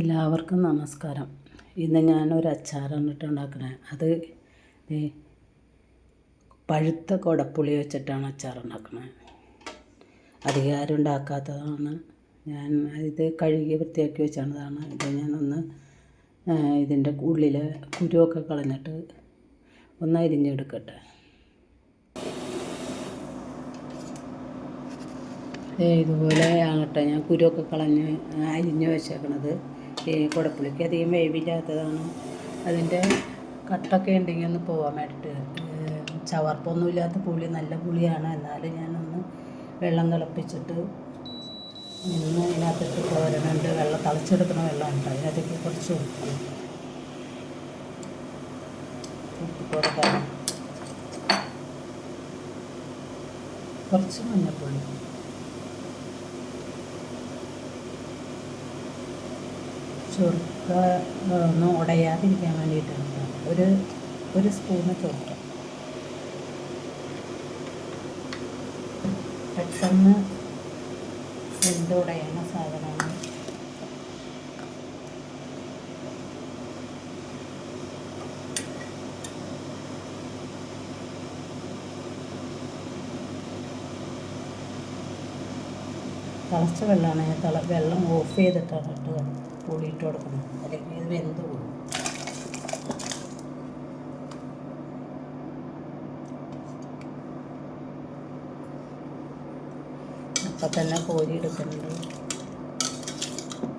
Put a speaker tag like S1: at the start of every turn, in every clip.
S1: എല്ലാവർക്കും നമസ്കാരം. ഇന്ന് ഞാനൊരു അച്ചാറാണ് ഇട്ട് ഉണ്ടാക്കണത് അത് ഈ പഴുത്ത കുടപ്പുളി വെച്ചിട്ടാണ് അച്ചാർ ഉണ്ടാക്കണത് അധികാരം ഉണ്ടാക്കാത്തതാണ്. ഞാൻ ഇത് കഴുകി വൃത്തിയാക്കി വെച്ചതാണ്. ഇത് ഞാനൊന്ന് ഇതിന്റെ ഉള്ളിലെ കുരുവൊക്കെ കളഞ്ഞിട്ട് ഒന്ന് അരിഞ്ഞെടുക്കട്ടെ. ഇതുപോലെ ആകട്ടെ. കേട്ടോ ഞാൻ കുരുവൊക്കെ കളഞ്ഞ് അരിഞ്ഞ് വെച്ചേക്കണത്. കുടപ്പുളിക്ക് അധികം വേവില്ലാത്തതാണ്. അതിന്റെ കട്ടൊക്കെ ഉണ്ടെങ്കിൽ ഒന്ന് പോകാൻ വേണ്ടിയിട്ട് ചവർപ്പൊന്നും ഇല്ലാത്ത പുളി നല്ല പുളിയാണ്. എന്നാലും ഞാനൊന്ന് വെള്ളം തിളപ്പിച്ചിട്ട് നിന്ന് അതിനകത്തിട്ട് തോരനുണ്ട്. വെള്ളം തിളച്ചെടുക്കുന്ന വെള്ളമുണ്ട്. അതിനകത്തേക്ക് കുറച്ച് ഉപ്പ്. കുറച്ച് മഞ്ഞൾപ്പൊടി. ചൊറുക്ക ഒന്നും ഉടയാതിരിക്കാൻ വേണ്ടിയിട്ടാണ് ഒരു ഒരു സ്പൂണ് ചൊറുക്ക പെട്ടെന്ന് വെന്ത് ഉടയണ സാധനമാണ്? തിളച്ച വെള്ളമാണ്. തിള വെള്ളം ഓഫ് ചെയ്തിട്ടാണ് ഇട്ട് പുളി ഇട്ട് കൊടുക്കണം അല്ലെങ്കിൽ ഇത് വെന്ത് പോകും അപ്പം തന്നെ കോരി എടുക്കുന്നുണ്ട്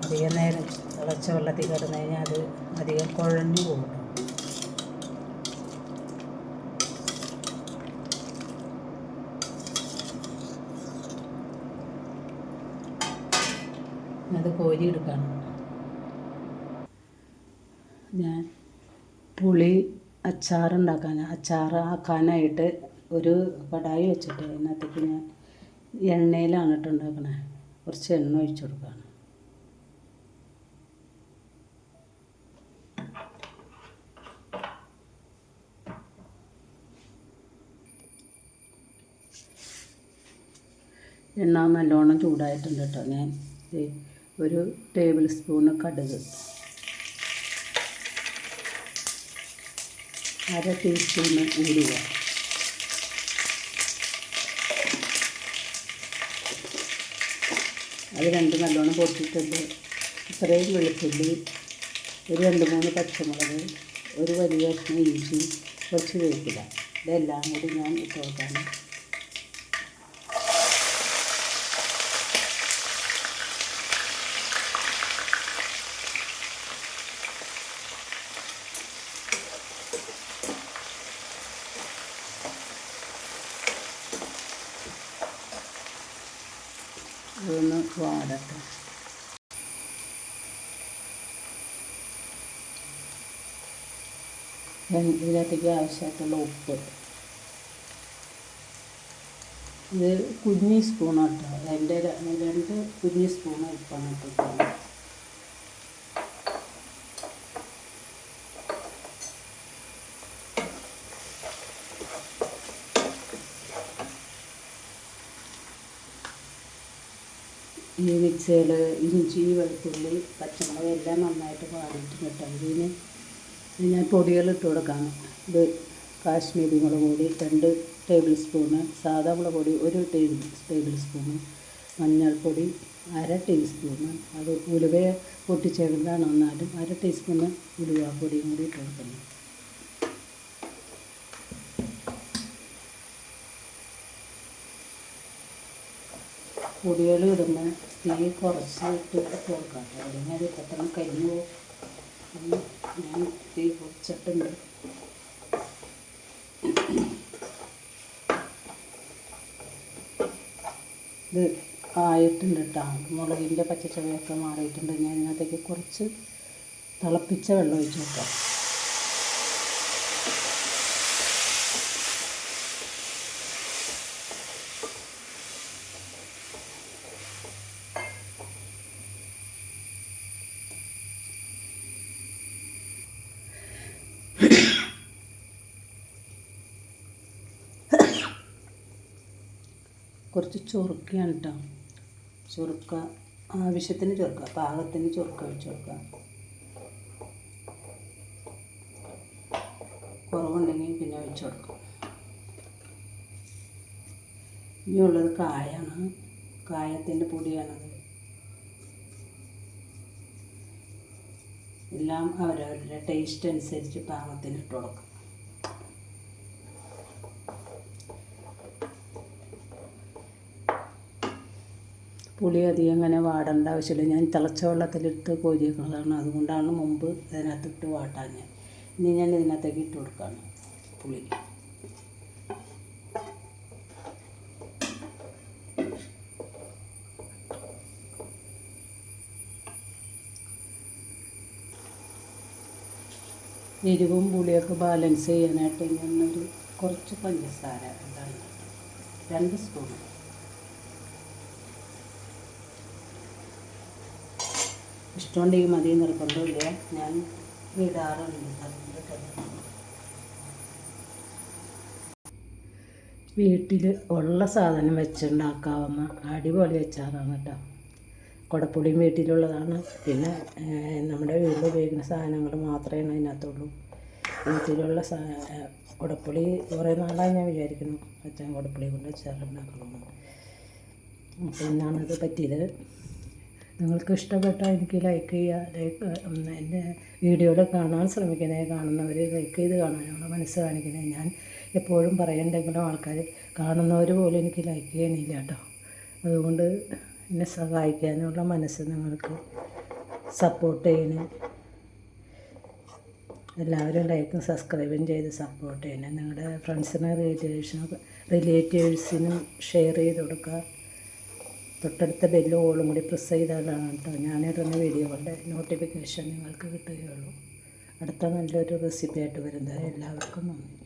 S1: അധികം നേരം തിളച്ച വെള്ളത്തിൽ കിടന്നു കഴിഞ്ഞാൽ അത് അധികം കുഴഞ്ഞു പോകും അത് കോരി എടുക്കണം ഞാൻ പുളി അച്ചാറുണ്ടാക്കാൻ അച്ചാർ ആക്കാനായിട്ട് ഒരു കടായി വെച്ചിട്ട് അതിനകത്തേക്ക് ഞാൻ എണ്ണയിലാണ് കേട്ടോ ഉണ്ടാക്കണേ. കുറച്ച് എണ്ണ ഒഴിച്ചു കൊടുക്കുകയാണ് എണ്ണ നല്ലോണം ചൂടായിട്ടുണ്ട് കേട്ടോ. ഞാൻ ഒരു ടേബിൾ സ്പൂണ് കടുക്. അര ടീസ്പൂണ് ഉരുവ. അത് രണ്ട് നല്ലോണം പൊട്ടിയിട്ടുണ്ട് ഇത്രയും വെളുത്തുള്ളി ഒരു രണ്ട് മൂന്ന് പച്ചമുളക് ഒരു വലിയ കഷ്ണം ഇഞ്ചി കുറച്ച് വേപ്പില. ഇതെല്ലാം കൂടി ഞാൻ ഇട്ട് അതൊന്ന് വാടട്ടെ. ഇതിനകത്തേക്ക് ആവശ്യമായിട്ടുള്ള ഉപ്പ്. ഇത് കുഞ്ഞി സ്പൂണാട്ടോ. എന്റെ രണ്ട് കുഞ്ഞി സ്പൂണ് ഉപ്പാണ് ഇട്ടിട്ടുള്ളത്. ഈ മിക്സിയിൽ ഇഞ്ചി വെളുത്തുള്ളി പച്ചമുളക് എല്ലാം നന്നായിട്ട് വാടിയിട്ട് കിട്ടാം ഇതിന് ഞാൻ പൊടികൾ ഇട്ട് കൊടുക്കാം ഇത് കാശ്മീരി മുളക് പൊടി രണ്ട് ടേബിൾ സ്പൂണ് സാധാ മുളക് പൊടി ഒരു ടേബിൾ ടേബിൾ സ്പൂണ് മഞ്ഞൾപ്പൊടി അര ടീസ്പൂണ്. അത് ഉലുവയെ പൊട്ടിച്ചേക്കുന്നതാണ് എന്നാലും അര ടീസ്പൂണ് ഉലുവാപ്പൊടിയും കൂടി ഇട്ട് കൊടുക്കണം. പൊടികൾ ഇടുമ്പോൾ തീ കുറച്ച് ഇട്ട് കൊടുക്കാം. അല്ലെങ്കിൽ അത് പെട്ടെന്ന് കരിഞ്ഞു പോകും. ഞാൻ തീ കുറച്ചിട്ടുണ്ട്. ഇത് ആയിട്ടുണ്ട് കേട്ടോ മുളകിന്റെ പച്ചച്ചവയൊക്കെ മാറിയിട്ടുണ്ട്. ഞാൻ ഇതിനകത്തേക്ക് കുറച്ച് തിളപ്പിച്ച വെള്ളം ഒഴിച്ച് വെക്കാം. കുറച്ച് ചൊറുക്കയാണ് കേട്ടോ ചൊറുക്ക ആവശ്യത്തിന് ചൊറുക്കുക പാകത്തിന് ചൊറുക്ക വെച്ച് കൊടുക്കുക കുറവുണ്ടെങ്കിൽ പിന്നെ വെച്ച് കൊടുക്കും. ഇനിയുള്ളത് കായാണ്. കായത്തിന്റെ പൊടിയാണത്. എല്ലാം അവരവരുടെ ടേസ്റ്റ് അനുസരിച്ച് പാകത്തിന് ഇട്ട് കൊടുക്കും. പുളി അധികം അങ്ങനെ വാടേണ്ട ആവശ്യമില്ല. ഞാൻ തിളച്ച വെള്ളത്തിലിട്ട് കോരി വെക്കുന്നതാണ് അതുകൊണ്ടാണ് മുമ്പ് ഇതിനകത്തിട്ട് വാട്ടാൻ ഞാൻ ഇനി ഞാൻ ഇതിനകത്തേക്ക് ഇട്ട് കൊടുക്കുകയാണ് പുളി. എരിവും പുളിയൊക്കെ ബാലൻസ് ചെയ്യാനായിട്ട് ഞാൻ ഒരു കുറച്ച് പഞ്ചസാര ഇതാണ് രണ്ട് സ്പൂൺ ഇഷ്ടമുണ്ടെങ്കിൽ മതി നിർബന്ധമില്ല ഞാൻ ഇടാറുണ്ട്. വീട്ടിൽ ഉള്ള സാധനം വെച്ചുണ്ടാക്കാവുന്ന അടിപൊളി വെച്ചാറാണ് കേട്ടോ. കുടപ്പുളിയും വീട്ടിലുള്ളതാണ്. പിന്നെ നമ്മുടെ വീട്ടിൽ ഉപയോഗിക്കുന്ന സാധനങ്ങൾ മാത്രമേ അതിനകത്തുള്ളൂ. വീട്ടിലുള്ള സാ കുടപ്പുളി കുറേ നാളായി ഞാൻ വിചാരിക്കുന്നു അച്ഛൻ കുടപ്പുളി കൊണ്ട് അച്ചാറുണ്ടാക്കണമെന്ന്. അപ്പോൾ എന്നാണത് പറ്റിയത് നിങ്ങൾക്ക് ഇഷ്ടപ്പെട്ടാൽ എനിക്ക് ലൈക്ക് ചെയ്യുക ലൈക്ക് എന്റെ വീഡിയോയിൽ കാണാൻ ശ്രമിക്കുന്നത് കാണുന്നവർ ലൈക്ക് ചെയ്ത് കാണാനുള്ള മനസ്സ് കാണിക്കുന്നത് ഞാൻ എപ്പോഴും പറയണ്ടെങ്കിലും ആൾക്കാർ കാണുന്നവർ പോലും എനിക്ക് ലൈക്ക് ചെയ്യണില്ല കേട്ടോ അതുകൊണ്ട് എന്നെ സഹായിക്കാനുള്ള മനസ്സ് നിങ്ങൾക്ക് സപ്പോർട്ട് ചെയ്യണേ. എല്ലാവരും ലൈക്കും സബ്സ്ക്രൈബും ചെയ്ത് സപ്പോർട്ട് ചെയ്യണേ. നിങ്ങളുടെ ഫ്രണ്ട്സിനും റിലേറ്റീവ്സിനും റിലേറ്റീവ്സിനും ഷെയർ ചെയ്ത് കൊടുക്കുക. തൊട്ടടുത്ത ബെല്ലും ഓളും കൂടി പ്രസ് ചെയ്താലാണ് കേട്ടോ ഞാനിടുന്ന വീഡിയോകളുടെ നോട്ടിഫിക്കേഷൻ നിങ്ങൾക്ക് കിട്ടുകയുള്ളൂ. അടുത്ത നല്ലൊരു റെസിപ്പി ആയിട്ട് വരുന്നത് എല്ലാവർക്കും നന്ദി.